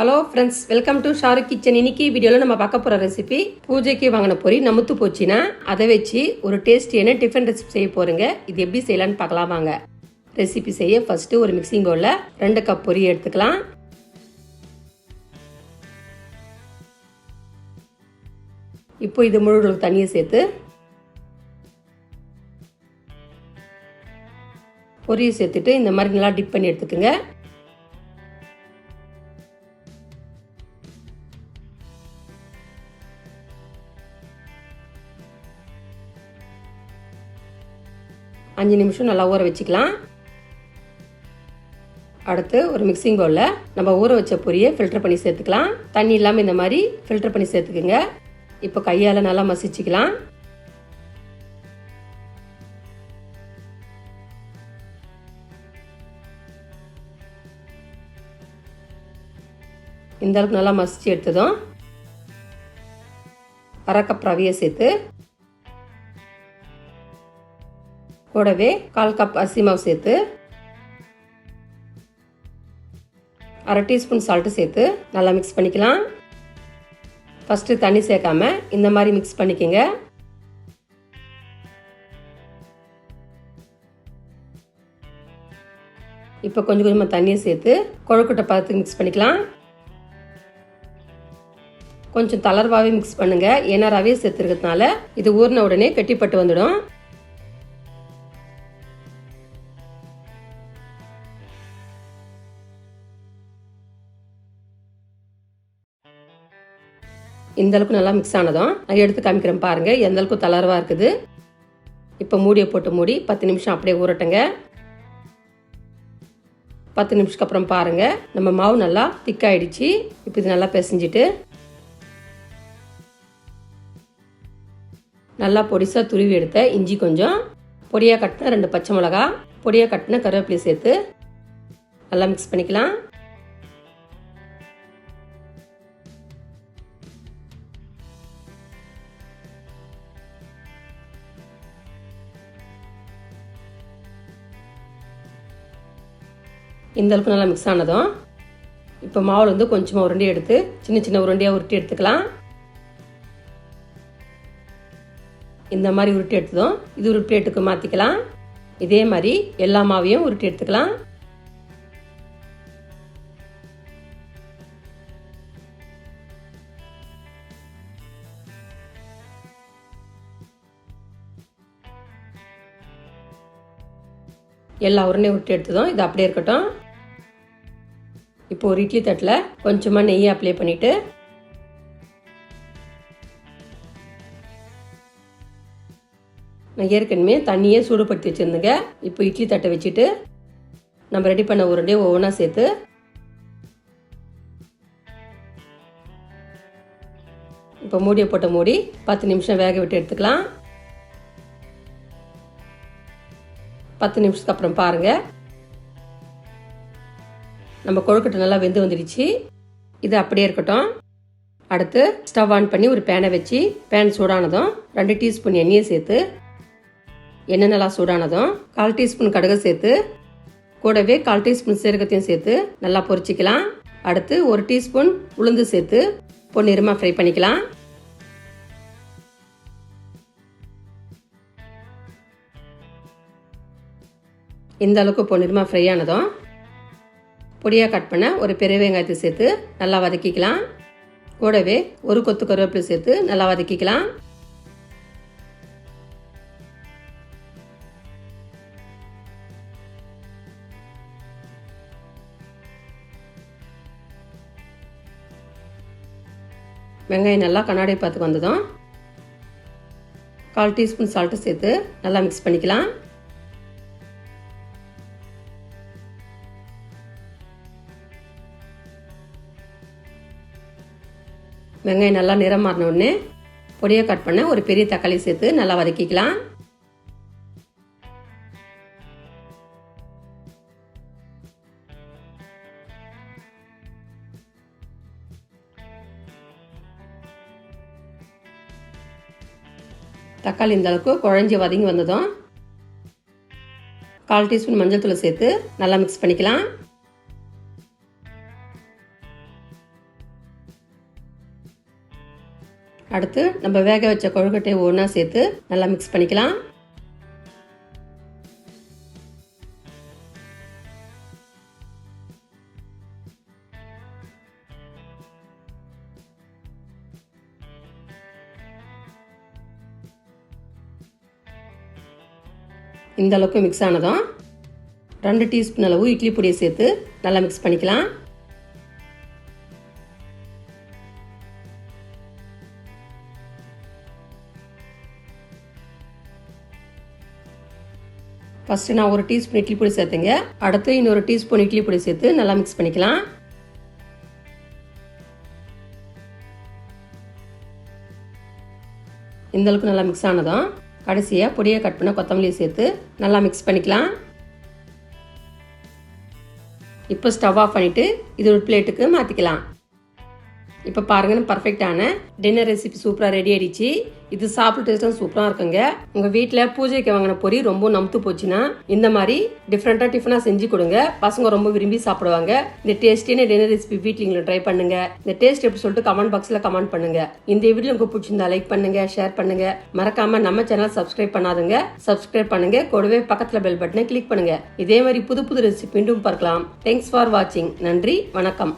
Hello friends welcome to Shahrukh kitchen இன்னைக்கு வீடியோவில் நம்ம பார்க்க போகிற ரெசிபி பூஜைக்கு வாங்கின பொரி நமுத்து போச்சுன்னா அதை வச்சு ஒரு டேஸ்டியான டிஃபன் ரெசிபி செய்ய போகிறேங்க இது எப்படி செய்யலான்னு பார்க்கலாம் வாங்க. ரெசிபி செய்ய ஃபஸ்ட்டு ஒரு மிக்சிங் பவுலில் ரெண்டு கப் பொரி எடுத்துக்கலாம். இப்போ இது முழு தண்ணியை சேர்த்து பொரியை சேர்த்துட்டு இந்த மாதிரி நல்லா டிப் பண்ணி எடுத்துக்கோங்க. அஞ்சு நிமிஷம் நல்லா ஊற வச்சுக்கலாம். அடுத்து ஒரு மிக்சிங் பவுலில் நம்ம ஊற வச்ச பொரியை ஃபில்டர் பண்ணி சேர்த்துக்கலாம். தண்ணி இல்லாமல் இந்த மாதிரி ஃபில்டர் பண்ணி சேர்த்துக்குங்க. இப்போ கையால் நல்லா மசிச்சுக்கலாம். இந்த அளவுக்கு நல்லா மசிச்சு எடுத்ததும் அரை கப் ரவையை சேர்த்து கூடவே கால் கப் அரிசி மாவு சேர்த்து அரை டீஸ்பூன் சால்ட்டு சேர்த்து நல்லா மிக்ஸ் பண்ணிக்கலாம். ஃபஸ்ட்டு தண்ணி சேர்க்காம இந்த மாதிரி மிக்ஸ் பண்ணிக்கோங்க. இப்போ கொஞ்சம் கொஞ்சமாக தண்ணியை சேர்த்து கொழுக்கட்டை பதத்துக்கு மிக்ஸ் பண்ணிக்கலாம். கொஞ்சம் தளர்வாகவே மிக்ஸ் பண்ணுங்கள் ஏன்னா ரவையை சேர்த்துருக்கிறதுனால இது ஊறின உடனே கெட்டிப்பட்டு வந்துடும். இந்த அளவுக்கு நல்லா மிக்ஸ் ஆனதும் நான் எடுத்து காமிக்கிறேன் பாருங்க. எந்த அளவுக்கு தளர்வா இருக்குது. இப்போ மூடியை போட்டு மூடி பத்து நிமிஷம் அப்படியே ஊறட்டுங்க. பத்து நிமிஷத்துக்கு அப்புறம் பாருங்க. நம்ம மாவு நல்லா திக்காயிடுச்சு இப்போ இது நல்லா பிசைஞ்சிட்டு நல்லா பொடிசாக துருவி எடுத்த இஞ்சி கொஞ்சம் பொடியாக கட்டின ரெண்டு பச்சை மிளகா பொடியாக கட்டின கருவேப்பிலை சேர்த்து நல்லா மிக்ஸ் பண்ணிக்கலாம். இந்த அளவுக்கு நல்லா மிக்ஸ் ஆனதும் இப்போ மாவில் வந்து கொஞ்சமாக உருண்டி எடுத்து சின்ன சின்ன உருண்டையாக உருட்டி எடுத்துக்கலாம். இந்த மாதிரி உருட்டி எடுத்ததும் இது ஒரு பிளேட்டுக்கு மாற்றிக்கலாம் இதே மாதிரி எல்லா மாவையும் உருட்டி எடுத்துக்கலாம். எல்லா உருண்டையும் விட்டு எடுத்ததும் இது அப்படியே இருக்கட்டும். இப்போ ஒரு இட்லி தட்டில் கொஞ்சமாக நெய் அப்ளை பண்ணிவிட்டு நான் ஏற்கனவே தண்ணியே சூடுபடுத்தி வச்சுருந்துங்க. இப்போ இட்லி தட்டை வச்சுட்டு நம்ம ரெடி பண்ண உருண்டையை ஒவ்வொன்றா சேர்த்து இப்போ மூடியை போட்ட மூடி பத்து நிமிஷம் வேக விட்டு எடுத்துக்கலாம். பத்து நிமிஷத்துக்கு அப்புறம் பாருங்கள் நம்ம கொழுக்கட்டை நல்லா வெந்து வந்துடுச்சு. இது அப்படியே இருக்கட்டும். அடுத்து ஸ்டவ் ஆன் பண்ணி ஒரு பேனை வச்சு பேன் சூடானதும் ரெண்டு டீஸ்பூன் எண்ணெயை சேர்த்து எண்ணெய் நல்லா சூடானதும் கால் டீஸ்பூன் கடுகு சேர்த்து கூடவே கால் டீஸ்பூன் சீரகத்தையும் சேர்த்து நல்லா பொரிச்சிக்கலாம். அடுத்து ஒரு டீஸ்பூன் உளுந்து சேர்த்து பொன்னிறமாக ஃப்ரை பண்ணிக்கலாம். இந்த அளவுக்கு பொன்னிறமாக ஃப்ரை ஆனதும் பொடியாக கட் பண்ண ஒரு பெரிய வெங்காயத்தை சேர்த்து நல்லா வதக்கிக்கலாம். கூடவே ஒரு கொத்து கருவேப்பிலை சேர்த்து நல்லா வதக்கிக்கலாம். வெங்காயம் நல்லா கண்ணாடி பார்த்துக்கு வந்ததும் கால் டீஸ்பூன் சால்ட்டு சேர்த்து நல்லா மிக்ஸ் பண்ணிக்கலாம். வெங்காயம் நல்லா நிறம் மாறின உடனே பொடியை கட் பண்ண ஒரு பெரிய தக்காளி சேர்த்து நல்லா வதக்கிக்கலாம். தக்காளி இந்த அளவுக்கு குழஞ்சி வதங்கி வந்ததும் கால் டீஸ்பூன் மஞ்சள் தூள் சேர்த்து நல்லா மிக்ஸ் பண்ணிக்கலாம். அடுத்து நம்ம வேக வச்ச கொழுக்கட்டையை ஒன்றா சேர்த்து நல்லா மிக்ஸ் பண்ணிக்கலாம். இந்த அளவுக்கு மிக்ஸ் ஆனதும் ரெண்டு டீஸ்பூன் அளவு இட்லி பொடியை சேர்த்து நல்லா மிக்ஸ் பண்ணிக்கலாம். ஃபஸ்ட்டு நான் ஒரு டீஸ்பூன் இட்லி பொடி சேர்த்துங்க. அடுத்து இன்னொரு டீஸ்பூன் இட்லி பொடி சேர்த்து நல்லா மிக்ஸ் பண்ணிக்கலாம். இந்த அளவுக்கு நல்லா மிக்ஸ் ஆனதும் கடைசியாக பொடியை கட் பண்ண கொத்தமல்லியை சேர்த்து நல்லா மிக்ஸ் பண்ணிக்கலாம். இப்போ ஸ்டவ் ஆஃப் பண்ணிவிட்டு இது ஒரு பிளேட்டுக்கு மாற்றிக்கலாம் இப்போ பாருங்கன்னு பர்ஃபெக்டான டின்னர் ரெசிபி சூப்பராக ரெடி ஆயிடுச்சு. இது சாப்பிட்டு டேஸ்ட்டும் சூப்பராக இருக்குங்க. உங்கள் வீட்டில் பூஜைக்கு வாங்கின பொரி ரொம்ப நமுத்து போச்சுன்னா இந்த மாதிரி டிஃப்ரெண்ட்டாக டிஃபனாக செஞ்சு கொடுங்க. பசங்க ரொம்ப விரும்பி சாப்பிடுவாங்க. இந்த டேஸ்டியான டின்னர் ரெசிபி வீட்டில் ட்ரை பண்ணுங்க. இந்த டேஸ்ட் எப்படி சொல்லிட்டு கமெண்ட் பாக்ஸில் கமெண்ட் பண்ணுங்க. இந்த வீடியோ உங்களுக்கு பிடிச்சிருந்தா லைக் பண்ணுங்க ஷேர் பண்ணுங்க. மறக்காம நம்ம சேனல் சப்ஸ்கிரைப் பண்ணாதுங்க. சப்ஸ்கிரைப் பண்ணுங்க. கூடவே பக்கத்தில் பெல் பட்டனை கிளிக் பண்ணுங்க. இதே மாதிரி புது புது ரெசிபி மீண்டும் பார்க்கலாம். தேங்க்ஸ் ஃபார் வாட்சிங் நன்றி வணக்கம்.